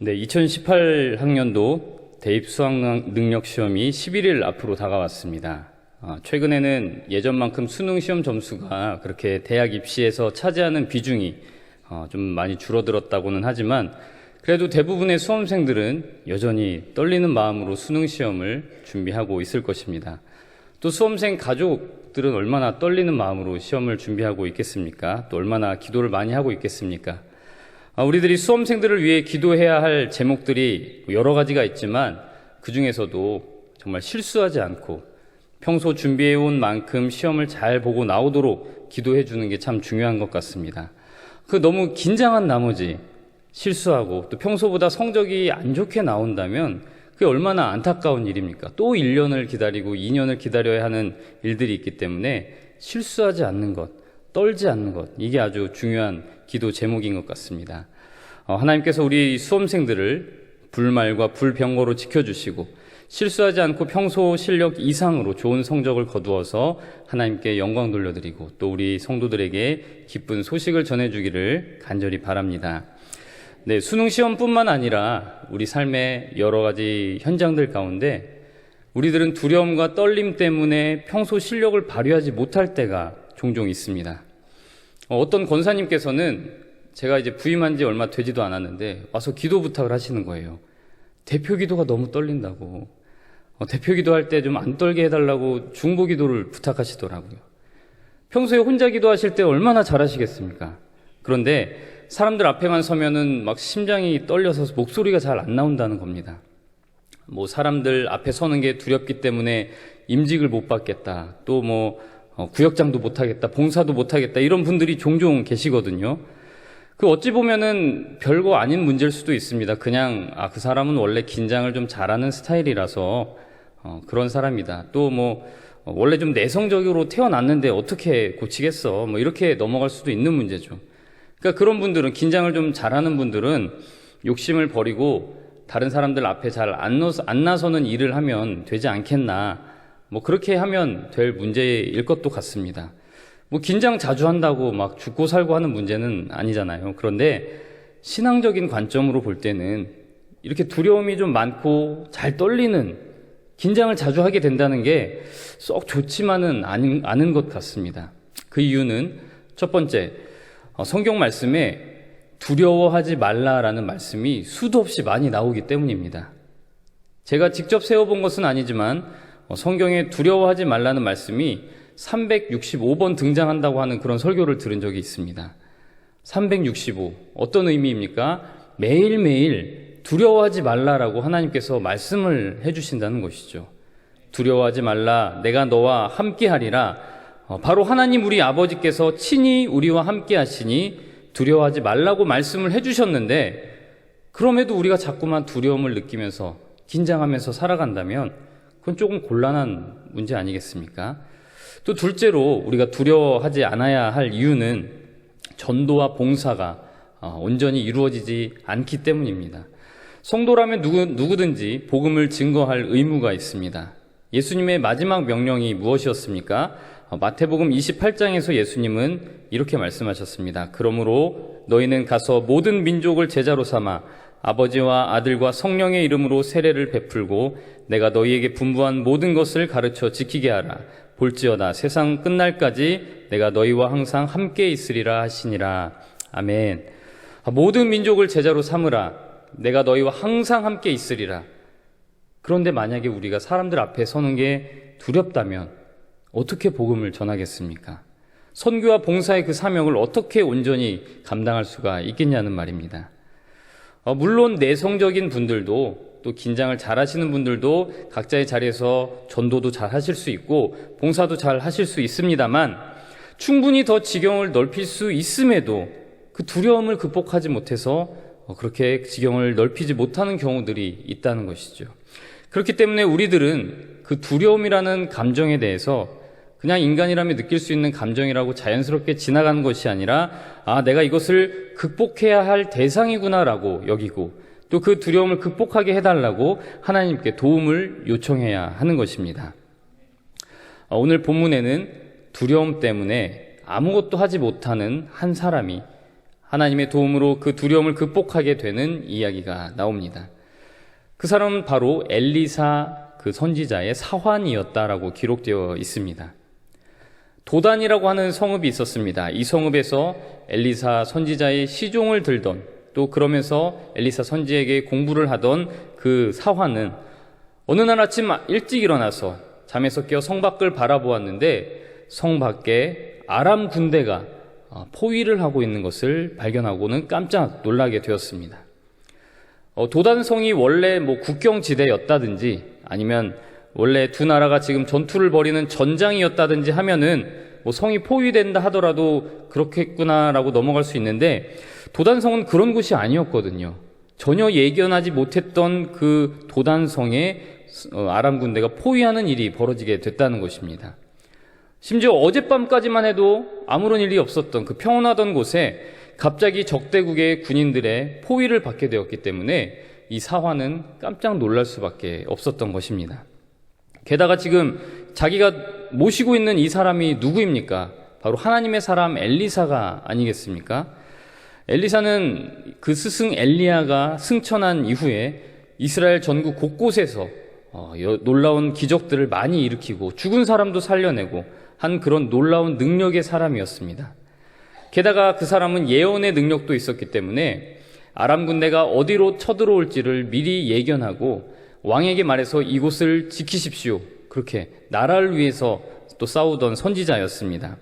네, 2018학년도 대입 수학 능력 시험이 11일 앞으로 다가왔습니다. 아, 최근에는 예전만큼 수능 시험 점수가 그렇게 대학 입시에서 차지하는 비중이 어, 좀 많이 줄어들었다고는 하지만 그래도 대부분의 수험생들은 여전히 떨리는 마음으로 수능 시험을 준비하고 있을 것입니다. 또 수험생 가족들은 얼마나 떨리는 마음으로 시험을 준비하고 있겠습니까? 또 얼마나 기도를 많이 하고 있겠습니까? 아, 우리들이 수험생들을 위해 기도해야 할 제목들이 여러 가지가 있지만 그 중에서도 정말 실수하지 않고 평소 준비해온 만큼 시험을 잘 보고 나오도록 기도해 주는 게 참 중요한 것 같습니다. 그 너무 긴장한 나머지 실수하고 또 평소보다 성적이 안 좋게 나온다면 그게 얼마나 안타까운 일입니까? 또 1년을 기다리고 2년을 기다려야 하는 일들이 있기 때문에 실수하지 않는 것, 떨지 않는 것, 이게 아주 중요한 기도 제목인 것 같습니다. 어, 하나님께서 우리 수험생들을 불말과 불병거로 지켜주시고 실수하지 않고 평소 실력 이상으로 좋은 성적을 거두어서 하나님께 영광 돌려드리고 또 우리 성도들에게 기쁜 소식을 전해주기를 간절히 바랍니다. 네, 수능 시험뿐만 아니라 우리 삶의 여러 가지 현장들 가운데 우리들은 두려움과 떨림 때문에 평소 실력을 발휘하지 못할 때가 종종 있습니다. 어, 어떤 권사님께서는 제가 이제 부임한 지 얼마 되지도 않았는데 와서 기도 부탁을 하시는 거예요. 대표 기도가 너무 떨린다고. 어, 대표 기도할 때 좀 안 떨게 해달라고 중보 기도를 부탁하시더라고요. 평소에 혼자 기도하실 때 얼마나 잘하시겠습니까? 그런데 사람들 앞에만 서면은 막 심장이 떨려서 목소리가 잘 안 나온다는 겁니다. 뭐 사람들 앞에 서는 게 두렵기 때문에 임직을 못 받겠다. 또뭐 어, 구역장도 못 하겠다. 봉사도 못 하겠다. 이런 분들이 종종 계시거든요. 그 어찌 보면은 별거 아닌 문제일 수도 있습니다. 그냥 아 그 사람은 원래 긴장을 좀 잘하는 스타일이라서 어, 그런 사람이다. 또뭐 어, 원래 좀 내성적으로 태어났는데 어떻게 고치겠어? 뭐 이렇게 넘어갈 수도 있는 문제죠. 그러니까 그런 분들은 긴장을 좀 잘하는 분들은 욕심을 버리고 다른 사람들 앞에 잘 안 나서는 일을 하면 되지 않겠나. 뭐 그렇게 하면 될 문제일 것도 같습니다. 뭐 긴장 자주 한다고 막 죽고 살고 하는 문제는 아니잖아요. 그런데 신앙적인 관점으로 볼 때는 이렇게 두려움이 좀 많고 잘 떨리는 긴장을 자주 하게 된다는 게 썩 좋지만은 않은, 않은 것 같습니다. 그 이유는 첫 번째, 어, 성경 말씀에 두려워하지 말라라는 말씀이 수도 없이 많이 나오기 때문입니다. 제가 직접 세워본 것은 아니지만 어, 성경에 두려워하지 말라는 말씀이 365번 등장한다고 하는 그런 설교를 들은 적이 있습니다. 365. 어떤 의미입니까? 매일매일 두려워하지 말라라고 하나님께서 말씀을 해주신다는 것이죠. 두려워하지 말라. 내가 너와 함께 하리라. 어, 바로 하나님 우리 아버지께서 친히 우리와 함께 하시니 두려워하지 말라고 말씀을 해주셨는데 그럼에도 우리가 자꾸만 두려움을 느끼면서 긴장하면서 살아간다면 그건 조금 곤란한 문제 아니겠습니까? 또 둘째로 우리가 두려워하지 않아야 할 이유는 전도와 봉사가 어, 온전히 이루어지지 않기 때문입니다. 성도라면 누구, 누구든지 복음을 증거할 의무가 있습니다. 예수님의 마지막 명령이 무엇이었습니까? 어, 마태복음 28장에서 예수님은 이렇게 말씀하셨습니다. 그러므로 너희는 가서 모든 민족을 제자로 삼아 아버지와 아들과 성령의 이름으로 세례를 베풀고 내가 너희에게 분부한 모든 것을 가르쳐 지키게 하라. 볼지어다 세상 끝날까지 내가 너희와 항상 함께 있으리라 하시니라. 아멘. 모든 민족을 제자로 삼으라. 내가 너희와 항상 함께 있으리라. 그런데 만약에 우리가 사람들 앞에 서는 게 두렵다면 어떻게 복음을 전하겠습니까? 선교와 봉사의 그 사명을 어떻게 온전히 감당할 수가 있겠냐는 말입니다. 어, 물론 내성적인 분들도 또 긴장을 잘 하시는 분들도 각자의 자리에서 전도도 잘 하실 수 있고 봉사도 잘 하실 수 있습니다만 충분히 더 지경을 넓힐 수 있음에도 그 두려움을 극복하지 못해서 어, 그렇게 지경을 넓히지 못하는 경우들이 있다는 것이죠. 그렇기 때문에 우리들은 그 두려움이라는 감정에 대해서 그냥 인간이라면 느낄 수 있는 감정이라고 자연스럽게 지나가는 것이 아니라 아, 내가 이것을 극복해야 할 대상이구나라고 여기고 또 그 두려움을 극복하게 해달라고 하나님께 도움을 요청해야 하는 것입니다. 어, 오늘 본문에는 두려움 때문에 아무것도 하지 못하는 한 사람이 하나님의 도움으로 그 두려움을 극복하게 되는 이야기가 나옵니다. 그 사람은 바로 엘리사 그 선지자의 사환이었다라고 기록되어 있습니다. 도단이라고 하는 성읍이 있었습니다. 이 성읍에서 엘리사 선지자의 시종을 들던 또 그러면서 엘리사 선지에게 공부를 하던 그 사환은 어느 날 아침 일찍 일어나서 잠에서 깨어 성 밖을 바라보았는데 성 밖에 아람 군대가 어, 포위를 하고 있는 것을 발견하고는 깜짝 놀라게 되었습니다. 어, 도단성이 원래 뭐 국경지대였다든지 아니면 원래 두 나라가 지금 전투를 벌이는 전장이었다든지 하면은 뭐 성이 포위된다 하더라도 그렇겠구나라고 넘어갈 수 있는데 도단성은 그런 곳이 아니었거든요. 전혀 예견하지 못했던 그 도단성에 어, 아람 군대가 포위하는 일이 벌어지게 됐다는 것입니다. 심지어 어젯밤까지만 해도 아무런 일이 없었던 그 평온하던 곳에 갑자기 적대국의 군인들의 포위를 받게 되었기 때문에 이 사화는 깜짝 놀랄 수밖에 없었던 것입니다. 게다가 지금 자기가 모시고 있는 이 사람이 누구입니까? 바로 하나님의 사람 엘리사가 아니겠습니까? 엘리사는 그 스승 엘리야가 승천한 이후에 이스라엘 전국 곳곳에서 어, 놀라운 기적들을 많이 일으키고 죽은 사람도 살려내고 한 그런 놀라운 능력의 사람이었습니다. 게다가 그 사람은 예언의 능력도 있었기 때문에 아람 군대가 어디로 쳐들어올지를 미리 예견하고 왕에게 말해서 이곳을 지키십시오. 그렇게 나라를 위해서 또 싸우던 선지자였습니다.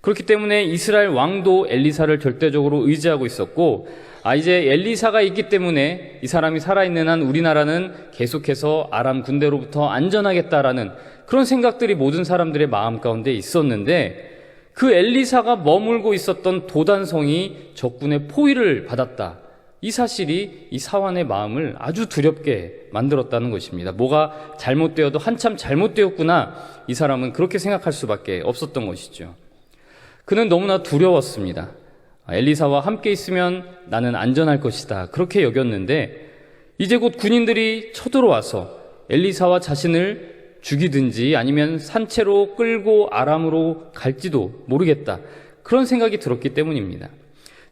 그렇기 때문에 이스라엘 왕도 엘리사를 절대적으로 의지하고 있었고, 아, 이제 엘리사가 있기 때문에 이 사람이 살아있는 한 우리나라는 계속해서 아람 군대로부터 안전하겠다라는 그런 생각들이 모든 사람들의 마음 가운데 있었는데, 그 엘리사가 머물고 있었던 도단성이 적군의 포위를 받았다. 이 사실이 이 사환의 마음을 아주 두렵게 만들었다는 것입니다. 뭐가 잘못되어도 한참 잘못되었구나. 이 사람은 그렇게 생각할 수밖에 없었던 것이죠. 그는 너무나 두려웠습니다. 엘리사와 함께 있으면 나는 안전할 것이다. 그렇게 여겼는데 이제 곧 군인들이 쳐들어와서 엘리사와 자신을 죽이든지 아니면 산채로 끌고 아람으로 갈지도 모르겠다. 그런 생각이 들었기 때문입니다.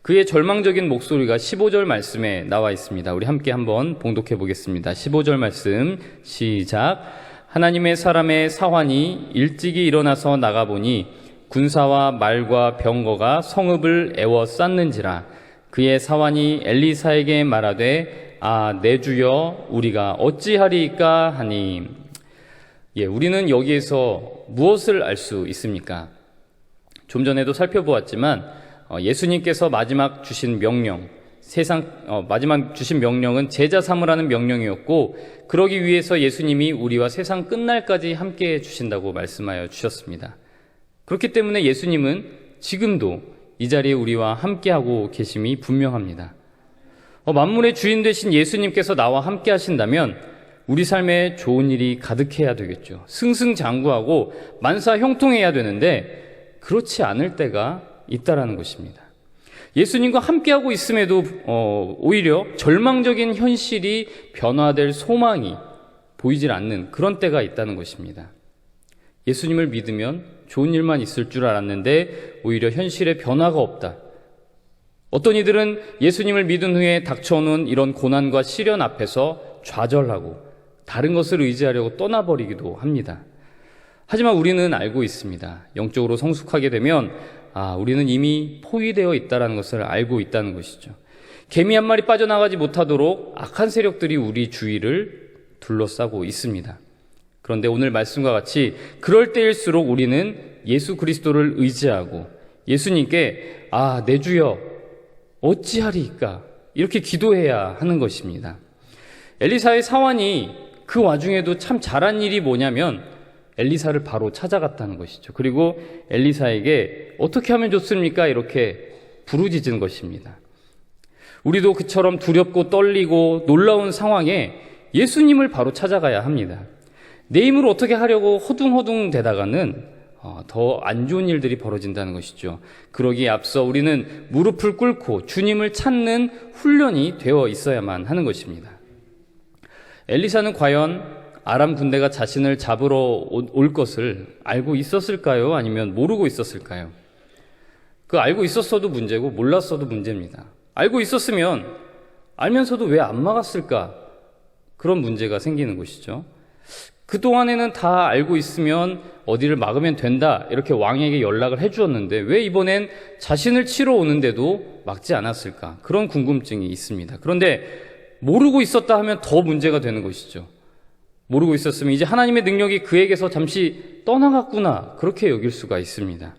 그의 절망적인 목소리가 15절 말씀에 나와 있습니다. 우리 함께 한번 봉독해 보겠습니다. 15절 말씀 시작. 하나님의 사람의 사환이 일찍이 일어나서 나가보니 군사와 말과 병거가 성읍을 애워 쌌는지라 그의 사환이 엘리사에게 말하되 아 내 주여 우리가 어찌하리이까 하니 예, 우리는 여기에서 무엇을 알 수 있습니까? 좀 전에도 살펴보았지만 어, 예수님께서 마지막 주신 명령, 세상 어, 마지막 주신 명령은 제자 삼으라는 명령이었고 그러기 위해서 예수님이 우리와 세상 끝날까지 함께 주신다고 말씀하여 주셨습니다. 그렇기 때문에 예수님은 지금도 이 자리에 우리와 함께하고 계심이 분명합니다. 어, 만물의 주인 되신 예수님께서 나와 함께 하신다면 우리 삶에 좋은 일이 가득해야 되겠죠. 승승장구하고 만사 형통해야 되는데 그렇지 않을 때가 있다라는 것입니다. 예수님과 함께하고 있음에도 어, 오히려 절망적인 현실이 변화될 소망이 보이질 않는 그런 때가 있다는 것입니다. 예수님을 믿으면 좋은 일만 있을 줄 알았는데 오히려 현실에 변화가 없다. 어떤 이들은 예수님을 믿은 후에 닥쳐오는 이런 고난과 시련 앞에서 좌절하고 다른 것을 의지하려고 떠나버리기도 합니다. 하지만 우리는 알고 있습니다. 영적으로 성숙하게 되면 아, 우리는 이미 포위되어 있다는 것을 알고 있다는 것이죠. 개미 한 마리 빠져나가지 못하도록 악한 세력들이 우리 주위를 둘러싸고 있습니다. 그런데 오늘 말씀과 같이 그럴 때일수록 우리는 예수 그리스도를 의지하고 예수님께 아, 내 주여 어찌하리까 이렇게 기도해야 하는 것입니다. 엘리사의 사환이 그 와중에도 참 잘한 일이 뭐냐면 엘리사를 바로 찾아갔다는 것이죠. 그리고 엘리사에게 어떻게 하면 좋습니까? 이렇게 부르짖은 것입니다. 우리도 그처럼 두렵고 떨리고 놀라운 상황에 예수님을 바로 찾아가야 합니다. 내 힘으로 어떻게 하려고 허둥허둥 대다가는 어, 더안 좋은 일들이 벌어진다는 것이죠. 그러기에 앞서 우리는 무릎을 꿇고 주님을 찾는 훈련이 되어 있어야만 하는 것입니다. 엘리사는 과연 아람 군대가 자신을 잡으러 올 것을 알고 있었을까요? 아니면 모르고 있었을까요? 그 알고 있었어도 문제고 몰랐어도 문제입니다. 알고 있었으면 알면서도 왜 안 막았을까? 그런 문제가 생기는 것이죠. 그동안에는 다 알고 있으면 어디를 막으면 된다. 이렇게 왕에게 연락을 해 주었는데 왜 이번엔 자신을 치러 오는데도 막지 않았을까? 그런 궁금증이 있습니다. 그런데 모르고 있었다 하면 더 문제가 되는 것이죠. 모르고 있었으면 이제 하나님의 능력이 그에게서 잠시 떠나갔구나. 그렇게 여길 수가 있습니다.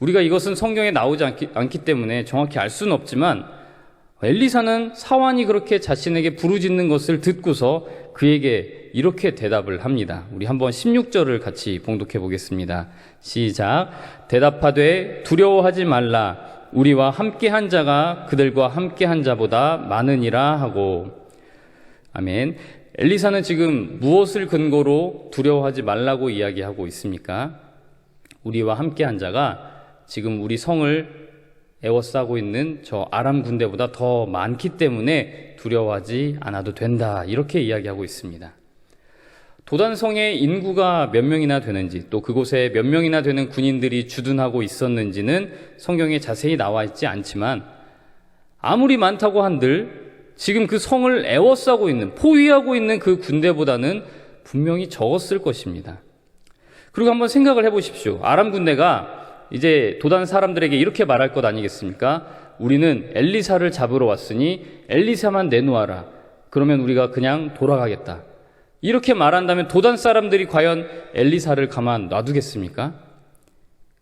우리가 이것은 성경에 나오지 않기, 않기 때문에 정확히 알 수는 없지만 엘리사는 사환이 그렇게 자신에게 부르짖는 것을 듣고서 그에게 이렇게 대답을 합니다. 우리 한번 16절을 같이 봉독해 보겠습니다. 시작. 대답하되 두려워하지 말라. 우리와 함께 한 자가 그들과 함께 한 자보다 많으니라 하고. 아멘. 엘리사는 지금 무엇을 근거로 두려워하지 말라고 이야기하고 있습니까? 우리와 함께 한 자가 지금 우리 성을 에워싸고 있는 저 아람 군대보다 더 많기 때문에 두려워하지 않아도 된다. 이렇게 이야기하고 있습니다. 도단성의 인구가 몇 명이나 되는지 또 그곳에 몇 명이나 되는 군인들이 주둔하고 있었는지는 성경에 자세히 나와 있지 않지만 아무리 많다고 한들 지금 그 성을 에워싸고 있는 포위하고 있는 그 군대보다는 분명히 적었을 것입니다. 그리고 한번 생각을 해보십시오. 아람 군대가 이제 도단 사람들에게 이렇게 말할 것 아니겠습니까? 우리는 엘리사를 잡으러 왔으니 엘리사만 내놓아라. 그러면 우리가 그냥 돌아가겠다. 이렇게 말한다면 도단 사람들이 과연 엘리사를 가만 놔두겠습니까?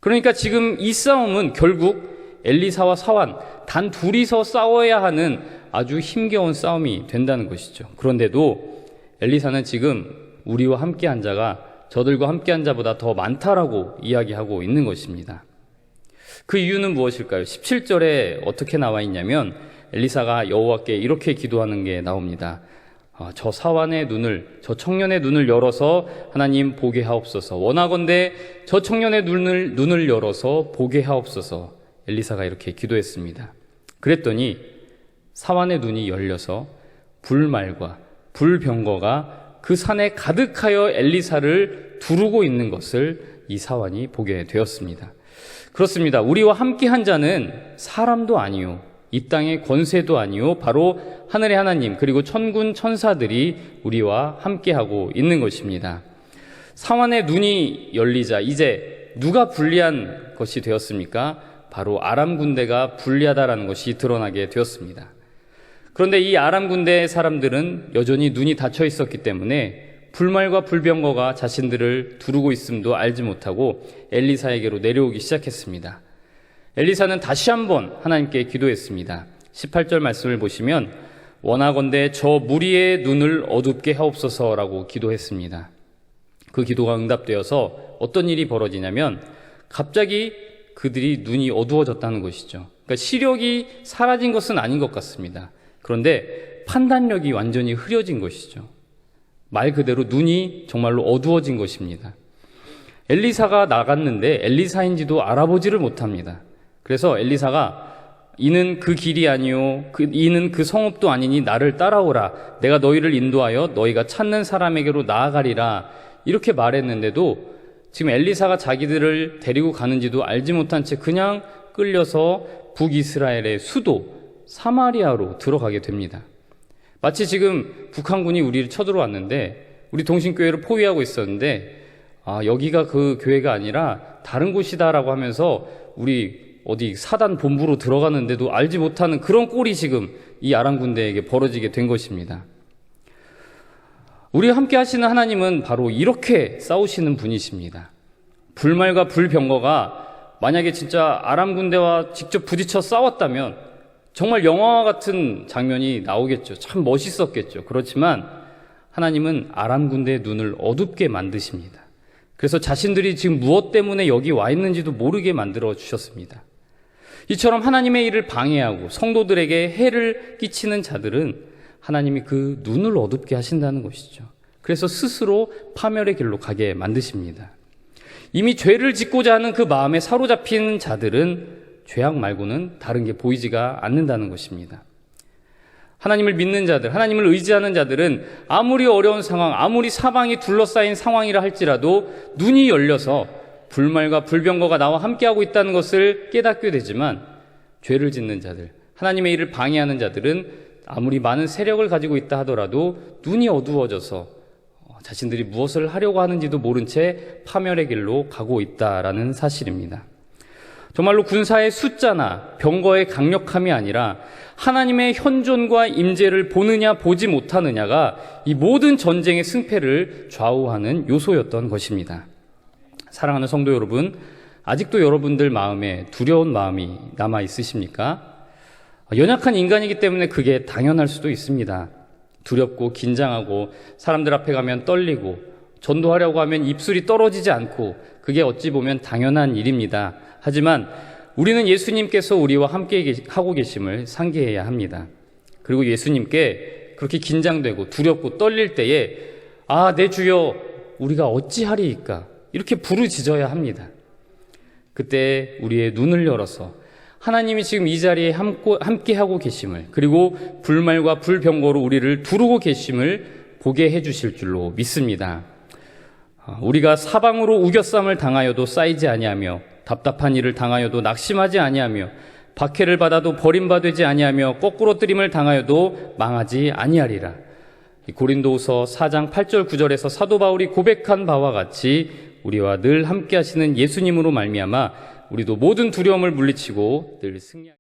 그러니까 지금 이 싸움은 결국 엘리사와 사환 단 둘이서 싸워야 하는 아주 힘겨운 싸움이 된다는 것이죠. 그런데도 엘리사는 지금 우리와 함께 한 자가 저들과 함께 한 자보다 더 많다라고 이야기하고 있는 것입니다. 그 이유는 무엇일까요? 17절에 어떻게 나와 있냐면 엘리사가 여호와께 이렇게 기도하는 게 나옵니다. 아, 저 사환의 눈을 저 청년의 눈을 열어서 하나님 보게 하옵소서. 원하건대 저 청년의 눈을 눈을 열어서 보게 하옵소서. 엘리사가 이렇게 기도했습니다. 그랬더니 사환의 눈이 열려서 불말과 불병거가 그 산에 가득하여 엘리사를 두르고 있는 것을 이 사환이 보게 되었습니다. 그렇습니다. 우리와 함께 한 자는 사람도 아니요. 이 땅의 권세도 아니요. 바로 하늘의 하나님, 그리고 천군 천사들이 우리와 함께하고 있는 것입니다. 사환의 눈이 열리자 이제 누가 불리한 것이 되었습니까? 바로 아람 군대가 불리하다라는 것이 드러나게 되었습니다. 그런데 이 아람 군대 사람들은 여전히 눈이 닫혀 있었기 때문에 불말과 불병거가 자신들을 두르고 있음도 알지 못하고 엘리사에게로 내려오기 시작했습니다. 엘리사는 다시 한번 하나님께 기도했습니다. 18절 말씀을 보시면 원하건대 저 무리의 눈을 어둡게 하옵소서라고 기도했습니다. 그 기도가 응답되어서 어떤 일이 벌어지냐면 갑자기 그들이 눈이 어두워졌다는 것이죠. 그러니까 시력이 사라진 것은 아닌 것 같습니다. 그런데 판단력이 완전히 흐려진 것이죠. 말 그대로 눈이 정말로 어두워진 것입니다. 엘리사가 나갔는데 엘리사인지도 알아보지를 못합니다. 그래서 엘리사가 이는 그 길이 아니요 그, 이는 그 성읍도 아니니 나를 따라오라 내가 너희를 인도하여 너희가 찾는 사람에게로 나아가리라 이렇게 말했는데도 지금 엘리사가 자기들을 데리고 가는지도 알지 못한 채 그냥 끌려서 북이스라엘의 수도 사마리아로 들어가게 됩니다. 마치 지금 북한군이 우리를 쳐들어왔는데 우리 동신교회를 포위하고 있었는데 아, 여기가 그 교회가 아니라 다른 곳이다라고 하면서 우리 어디 사단 본부로 들어가는데도 알지 못하는 그런 꼴이 지금 이 아람 군대에게 벌어지게 된 것입니다. 우리와 함께 하시는 하나님은 바로 이렇게 싸우시는 분이십니다. 불말과 불병거가 만약에 진짜 아람 군대와 직접 부딪혀 싸웠다면 정말 영화와 같은 장면이 나오겠죠. 참 멋있었겠죠. 그렇지만 하나님은 아람 군대의 눈을 어둡게 만드십니다. 그래서 자신들이 지금 무엇 때문에 여기 와 있는지도 모르게 만들어 주셨습니다. 이처럼 하나님의 일을 방해하고 성도들에게 해를 끼치는 자들은 하나님이 그 눈을 어둡게 하신다는 것이죠. 그래서 스스로 파멸의 길로 가게 만드십니다. 이미 죄를 짓고자 하는 그 마음에 사로잡힌 자들은 죄악 말고는 다른 게 보이지가 않는다는 것입니다. 하나님을 믿는 자들, 하나님을 의지하는 자들은 아무리 어려운 상황, 아무리 사방이 둘러싸인 상황이라 할지라도 눈이 열려서 불말과 불병거가 나와 함께하고 있다는 것을 깨닫게 되지만 죄를 짓는 자들, 하나님의 일을 방해하는 자들은 아무리 많은 세력을 가지고 있다 하더라도 눈이 어두워져서 어, 자신들이 무엇을 하려고 하는지도 모른 채 파멸의 길로 가고 있다라는 사실입니다. 정말로 군사의 숫자나 병거의 강력함이 아니라 하나님의 현존과 임재를 보느냐 보지 못하느냐가 이 모든 전쟁의 승패를 좌우하는 요소였던 것입니다. 사랑하는 성도 여러분, 아직도 여러분들 마음에 두려운 마음이 남아 있으십니까? 연약한 인간이기 때문에 그게 당연할 수도 있습니다. 두렵고 긴장하고 사람들 앞에 가면 떨리고 전도하려고 하면 입술이 떨어지지 않고 그게 어찌 보면 당연한 일입니다. 하지만 우리는 예수님께서 우리와 함께 하고 계심을 상기해야 합니다. 그리고 예수님께 그렇게 긴장되고 두렵고 떨릴 때에 아, 내 주여 우리가 어찌하리이까 이렇게 부르짖어야 합니다. 그때 우리의 눈을 열어서 하나님이 지금 이 자리에 함고- 함께하고 계심을 그리고 불말과 불병거로 우리를 두르고 계심을 보게 해주실 줄로 믿습니다. 아, 우리가 사방으로 우겨쌈을 당하여도 쌓이지 아니하며 답답한 일을 당하여도 낙심하지 아니하며 박해를 받아도 버림받지 아니하며 거꾸로 뜨림을 당하여도 망하지 아니하리라. 이 고린도후서 4장 8절 9절에서 사도 바울이 고백한 바와 같이 우리와 늘 함께 하시는 예수님으로 말미암아 우리도 모든 두려움을 물리치고 늘 승리